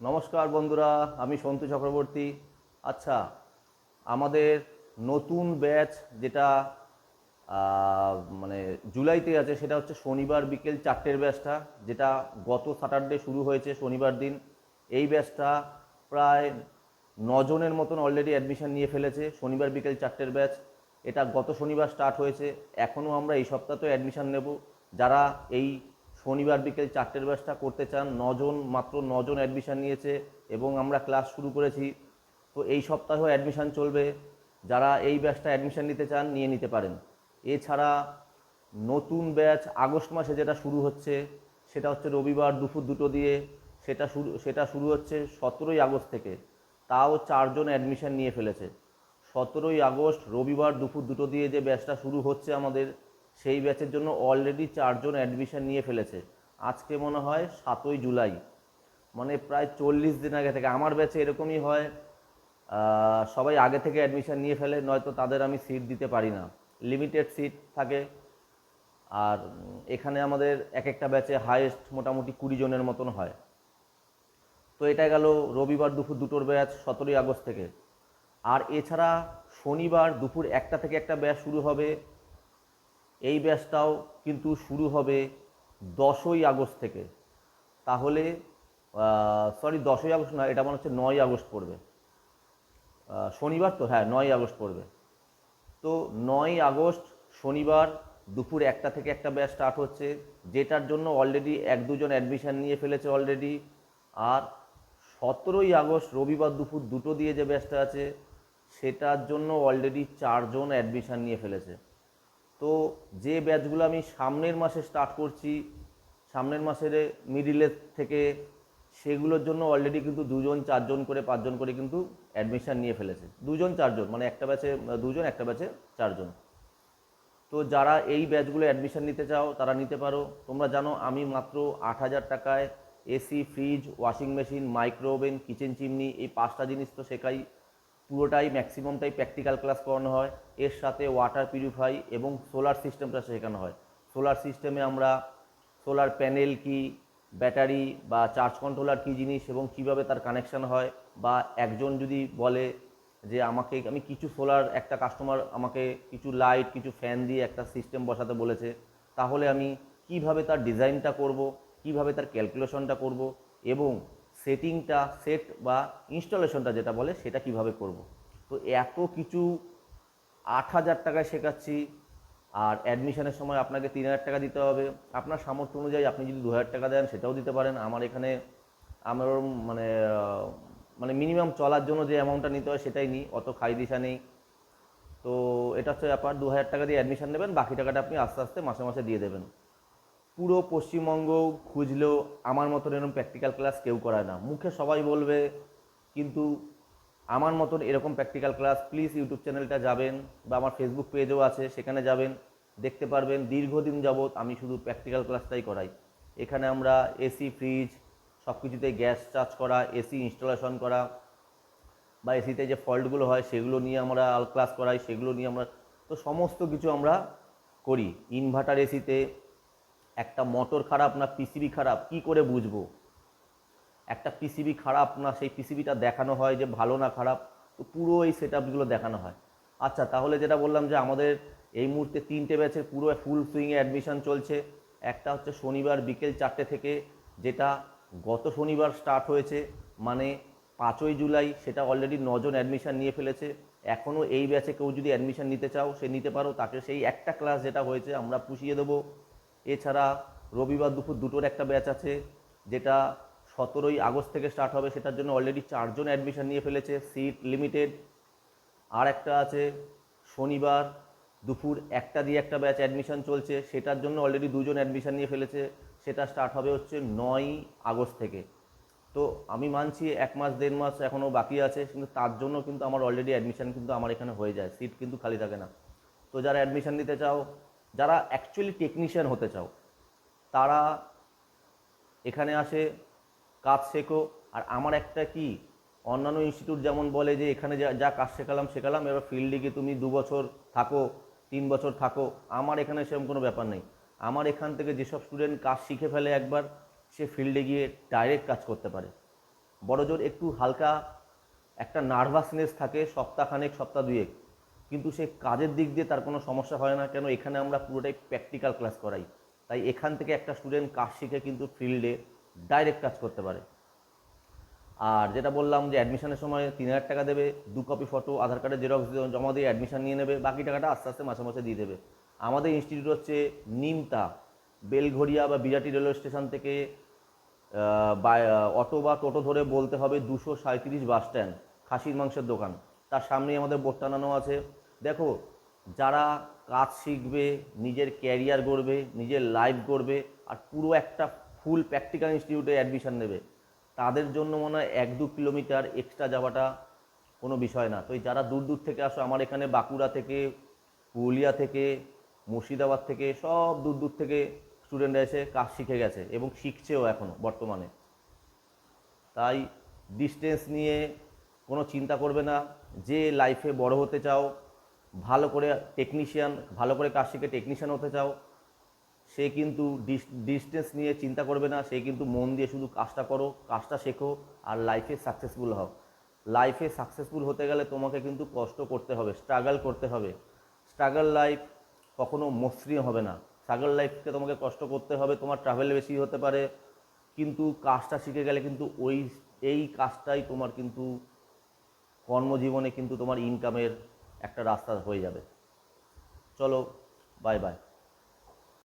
নমস্কার বন্ধুরা, আমি সন্তু চক্রবর্তী। আচ্ছা আমাদের নতুন ব্যাচ যেটা মানে জুলাইতে আছে, সেটা হচ্ছে শনিবার বিকেল চারটের ব্যাচটা, যেটা গত স্যাটারডে শুরু হয়েছে শনিবার দিন। এই ব্যাচটা প্রায় নজনের মতন অলরেডি অ্যাডমিশন নিয়ে ফেলেছে, শনিবার বিকেল চারটের ব্যাচ। এটা গত শনিবার স্টার্ট হয়েছে, এখনও আমরা এই সপ্তাহতেও অ্যাডমিশান নেব। যারা এই শনিবার বিকেল চারটের ব্যাচটা করতে চান। নজন, মাত্র নজন অ্যাডমিশন নিয়েছে এবং আমরা ক্লাস শুরু করেছি। তো এই সপ্তাহেও অ্যাডমিশান চলবে। যারা এই ব্যাচটা অ্যাডমিশান নিতে চান, নিয়ে নিতে পারেন। এছাড়া নতুন ব্যাচ আগস্ট মাসে যেটা শুরু হচ্ছে, সেটা হচ্ছে রবিবার দুপুর দুটো দিয়ে। সেটা শুরু সেটা শুরু হচ্ছে সতেরোই আগস্ট থেকে। তাও চারজন অ্যাডমিশান নিয়ে ফেলেছে। সতেরোই আগস্ট রবিবার দুপুর দুটো দিয়ে যে ব্যাচটা শুরু হচ্ছে আমাদের সেই ব্যাচের জন্য অলরেডি চারজন অ্যাডমিশন নিয়ে ফেলেছে। আজকে মনে হয় সাতই জুলাই। মানে প্রায় চল্লিশ দিন আগে থেকে। আমার ব্যাচে এরকমই হয়। সবাই আগে থেকে অ্যাডমিশন নিয়ে ফেলে, নয়তো তাদের আমি সিট দিতে পারি না। লিমিটেড সিট থাকে। আর এখানে আমাদের এক একটা ব্যাচে হাইয়েস্ট মোটামুটি কুড়ি জনের মতন হয়। তো এটা গেল রবিবার দুপুর দুটোর ব্যাচ সতেরোই আগস্ট থেকে। আর এছাড়া শনিবার দুপুর একটা থেকে একটা ব্যাচ শুরু হবে। এই ব্যাচটাও কিন্তু শুরু হবে দশই আগস্ট থেকে। তাহলে সরি দশই আগস্ট না এটা মনে হচ্ছে নয় আগস্ট পড়বে। শনিবার তো হ্যাঁ নয় আগস্ট পড়বে। তো নয় আগস্ট, শনিবার দুপুর একটা থেকে একটা ব্যাচ স্টার্ট হচ্ছে, যেটার জন্য অলরেডি এক দুজন অ্যাডমিশান নিয়ে ফেলেছে অলরেডি আর সতেরোই আগস্ট, রবিবার দুপুর দুটো দিয়ে যে ব্যাচটা আছে, সেটার জন্য অলরেডি চারজন অ্যাডমিশান নিয়ে ফেলেছে। তো যে ব্যাচগুলো আমি সামনের মাসে স্টার্ট করছি, সামনের মাসের মিডিলের থেকে সেগুলোর জন্য অলরেডি কিন্তু দুজন, চারজন করে, পাঁচজন করে কিন্তু অ্যাডমিশান নিয়ে ফেলেছে। দুজন, চারজন মানে একটা ব্যাচে দুজন, একটা ব্যাচে চারজন। তো যারা এই ব্যাচগুলো অ্যাডমিশান নিতে চাও, তারা নিতে পারো। তোমরা জানো আমি মাত্র আট হাজার টাকায় AC fridge washing machine micro oven kitchen chimney এই পাঁচটা জিনিস তো শেখাই। পুরোটাই ম্যাক্সিমামটাই প্র্যাকটিক্যাল ক্লাস করানো হয়। এর সাথে ওয়াটার পিউরিফাই এবং সোলার সিস্টেমটা শেখানো হয়। সোলার সিস্টেমে আমরা সোলার প্যানেল কি ব্যাটারি বা চার্জ কন্ট্রোলার কী জিনিস এবং কীভাবে তার কানেকশন হয় বা একজন যদি বলে যে আমাকে, আমি কিছু সোলার একটা কাস্টমার আমাকে কিছু লাইট কিছু ফ্যান দিয়ে একটা সিস্টেম বসাতে বলেছে, তাহলে আমি কীভাবে তার ডিজাইনটা করব, কীভাবে তার ক্যালকুলেশনটা করব এবং সেটিংটা, সেট বা ইনস্টলেশনটা যেটা বলে সেটা কীভাবে করব? তো এত কিছু আট হাজার টাকায় শেখাচ্ছি আর অ্যাডমিশনের সময় আপনাকে তিন হাজার টাকা দিতে হবে। আপনার সামর্থ্য অনুযায়ী আপনি যদি দু হাজার টাকা দেন সেটাও দিতে পারেন। আমার এখানে আমার মানে মানে মিনিমাম চলার জন্য যে অ্যামাউন্টটা নিতে হয় সেটাই নিই, অত খাই দিশা নেই। তো এটা হচ্ছে ব্যাপার। দু হাজার টাকা দিয়ে অ্যাডমিশন নেবেন, বাকি টাকাটা আপনি আস্তে আস্তে মাসে মাসে দিয়ে দেবেন। পুরো পশ্চিমবঙ্গ খুঁজলেও আমার মতন এরকম প্র্যাকটিক্যাল ক্লাস কেউ করায় না। মুখে সবাই বলবে, কিন্তু আমার মতন এরকম প্র্যাকটিক্যাল ক্লাস প্লিজ ইউটিউব চ্যানেলটা যাবেন বা আমার ফেসবুক পেজও আছে, সেখানে যাবেন, দেখতে পারবেন দীর্ঘদিন যাবৎ আমি শুধু প্র্যাকটিক্যাল ক্লাসটাই করাই। এখানে আমরা এসি ফ্রিজ সব কিছুতেই গ্যাস চার্জ করা এসি ইনস্টলেশন করা বা এসিতে যে ফল্টগুলো হয় সেগুলো নিয়ে আমরা ক্লাস করাই, সেগুলো নিয়ে আমরা তো সমস্ত কিছু আমরা করি। ইনভার্টার এসিতে একটা মোটর খারাপ না পিসিবি খারাপ? কি করে বুঝব? একটা পিসিবি খারাপ না, সেই পিসিবিটা দেখানো হয় যে ভালো না খারাপ? তো পুরো এই সেট দেখানো হয়। আচ্ছা তাহলে যেটা বললাম যে আমাদের এই মুহূর্তে তিনটে ব্যাচের পুরো ফুল সুইংয়ে অ্যাডমিশন চলছে। একটা হচ্ছে শনিবার বিকেল চারটে থেকে, যেটা গত শনিবার স্টার্ট হয়েছে মানে পাঁচই জুলাই সেটা অলরেডি নজন অ্যাডমিশন নিয়ে ফেলেছে। এখনও এই ব্যাচে কেউ যদি অ্যাডমিশন নিতে চাও, সে নিতে পারো। তাকে সেই একটা ক্লাস যেটা হয়েছে, আমরা পুষিয়ে দেবো। এছাড়া রবিবার দুপুর দুটোর একটা ব্যাচ আছে, যেটা সতেরোই আগস্ট থেকে স্টার্ট হবে। সেটার জন্য অলরেডি চারজন অ্যাডমিশন নিয়ে ফেলেছে সিট লিমিটেড আর একটা আছে শনিবার দুপুর একটা দিয়ে একটা ব্যাচ অ্যাডমিশন চলছে। সেটার জন্য অলরেডি দুজন অ্যাডমিশন নিয়ে ফেলেছে। সেটা স্টার্ট হবে হচ্ছে নয় আগস্ট থেকে। তো আমি মানছি এক মাস, দেড় মাস এখনও বাকি আছে, কিন্তু তার জন্য কিন্তু আমার অলরেডি অ্যাডমিশন কিন্তু আমার এখানে হয়ে যায়। সিট কিন্তু খালি থাকে না। তো যারা অ্যাডমিশন নিতে চাও যারা অ্যাকচুয়ালি টেকনিশিয়ান হতে চাও, তারা এখানে আসে, কাজ শেখো। আর আমার একটা কি, অন্যান্য ইনস্টিটিউট যেমন বলে যে, এখানে যা যা কাজ শেখালাম শেখালাম, এবার ফিল্ডে গিয়ে তুমি দু বছর থাকো, তিন বছর থাকো, আমার এখানে সেরকম কোনো ব্যাপার নেই। আমার এখান থেকে যেসব স্টুডেন্ট কাজ শিখে ফেলে একবার, সে ফিল্ডে গিয়ে ডাইরেক্ট কাজ করতে পারে। বড় জোর একটু হালকা একটা নার্ভাসনেস থাকে সপ্তাহখানেক, সপ্তাহ দুয়েক। কিন্তু সে কাজের দিক দিয়ে তার কোনো সমস্যা হয় না। কেন? এখানে আমরা পুরোটাই প্র্যাকটিক্যাল ক্লাস করাই। তাই এখান থেকে একটা স্টুডেন্ট কাজ শিখে কিন্তু ফিল্ডে ডাইরেক্ট কাজ করতে পারে। আর যেটা বললাম যে অ্যাডমিশনের সময় তিন হাজার টাকা দেবে, দু কপি ফটো আধার কার্ডের জেরক্স জমা দিয়ে অ্যাডমিশন নিয়ে নেবে, বাকি টাকাটা আস্তে আস্তে মাসে মাসে দিয়ে দেবে। আমাদের ইনস্টিটিউট হচ্ছে নিমতা, বেলঘড়িয়া বা বিরাটি রেলওয়ে স্টেশন থেকে অটো বা টোটো ধরে বলতে হবে দুশো সাঁত্রিশ বাস স্ট্যান্ড খাসির মাংসের দোকান। তার সামনেই আমাদের বোর্ড টানানো আছে। দেখো, যারা কাজ শিখবে, নিজের ক্যারিয়ার গড়বে, নিজের লাইফ গড়বে, আর পুরো একটা ফুল প্র্যাকটিক্যাল ইনস্টিটিউটে অ্যাডমিশন নেবে, তাদের জন্য মনে হয় এক দু কিলোমিটার এক্সট্রা যাওয়াটা কোনো বিষয় না। তো যারা দূর দূর থেকে আসো, আমার এখানে বাঁকুড়া থেকে, পুরুলিয়া থেকে, মুর্শিদাবাদ থেকে, সব দূর দূর থেকে স্টুডেন্টরা এসে কাজ শিখে গেছে এবং শিখছেও এখনও বর্তমানে। তাই ডিস্টেন্স নিয়ে কোনো চিন্তা করবে না। যে লাইফে বড় হতে চাও ভালো করে টেকনিশিয়ান ভালো করে কাজ শিখে টেকনিশিয়ান হতে চাও, সে কিন্তু ডিস্টেন্স নিয়ে চিন্তা করবে না, সে কিন্তু মন দিয়ে শুধু কাজটা করো, কাজটা শেখো আর লাইফে সাকসেসফুল হও। লাইফে সাকসেসফুল হতে গেলে তোমাকে কিন্তু কষ্ট করতে হবে স্ট্রাগল করতে হবে। স্ট্রাগল লাইফ কখনো মসৃণ হবে না। স্ট্রাগল লাইফকে তোমাকে কষ্ট করতে হবে, তোমার ট্রাভেল বেশি হতে পারে, কিন্তু কাজটা শিখে গেলে কিন্তু ওই, এই কাজটাই তোমার কিন্তু কর্মজীবনে কিন্তু তোমার ইনকামের একটা রাস্তা হয়ে যাবে। চলো বাই বাই